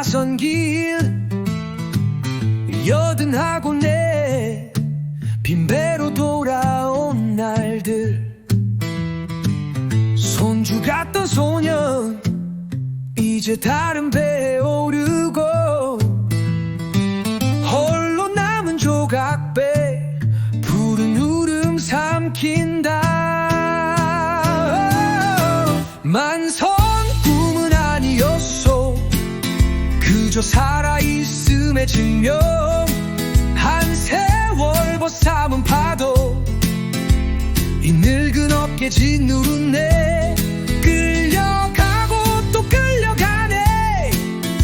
나선 길 여든 하고 내 빈배로 돌아온 날들. 손주 같던 소년 이제 다른 배에 오르고 홀로 남은 조각배 푸른 울음 삼킨 그저 살아있음의 증명. 한 세월 벗삼은 파도. 이 늙은 어깨 짓누르네 끌려가고 또 끌려가네.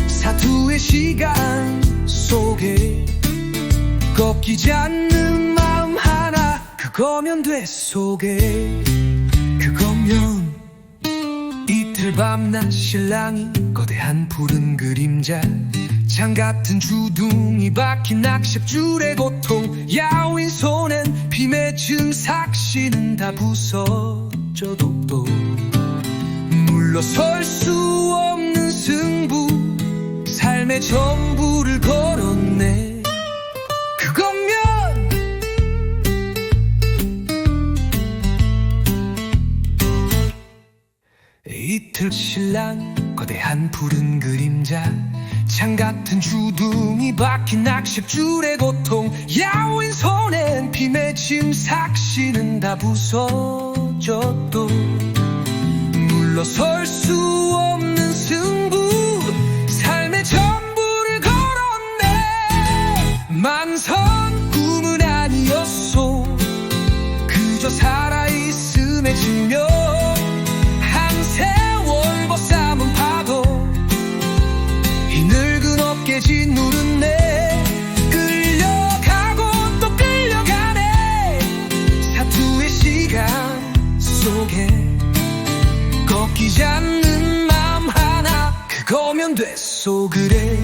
사투의 시간 속에 꺾이지 않는 마음 하나 그거면 돼 속에 그거면 밤낮 신랑이 거대한 푸른 그림자 창 같은 주둥이 박힌 낚싯줄의 고통 야윈 손엔 비 맺은 삭시는 다 부서져도. 또 물러설 수 없는 승부 삶의 전 이틀 신랑 거대한 푸른 그림자 창 같은 주둥이 박힌 낚싯줄의 고통 야윈 손엔 비 맺힌 삭시는 다 부서져도. 물러설 수 없는 꺾이지 않는 맘 하나. 그거면 됐소 그래.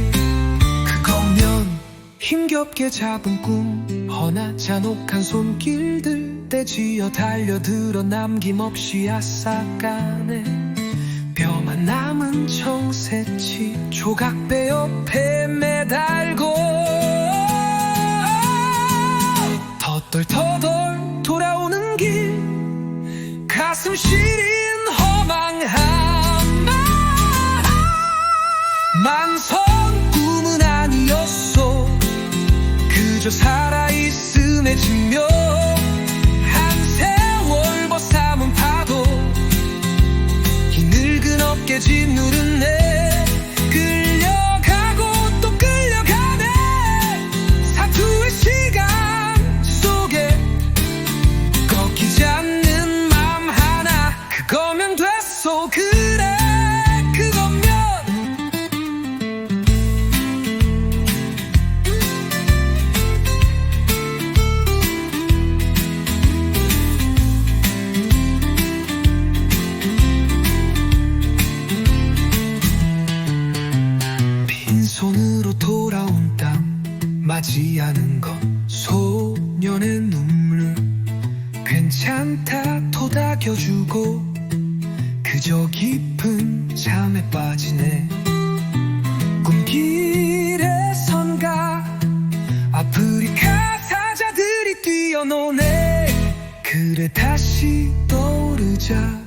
그거면 힘겹게 잡은 꿈. 허나 잔혹한 손길들 떼지어 달려들어 남김없이 아싸까네. 뼈만 남은 청새치 조각배 옆에 매달고. 터덜터덜 돌아오는 길 가슴 시린 그저 살아있음의 증명 한 세월 벗삼은 파도 이 늙은 어깨 짓누르네 토닥여주고 그저 깊은 잠에 빠지네. 꿈길에 선가 아프리카 사자들이 뛰어노네. 그래 다시 떠오르자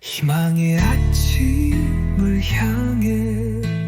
희망의 아침을 향해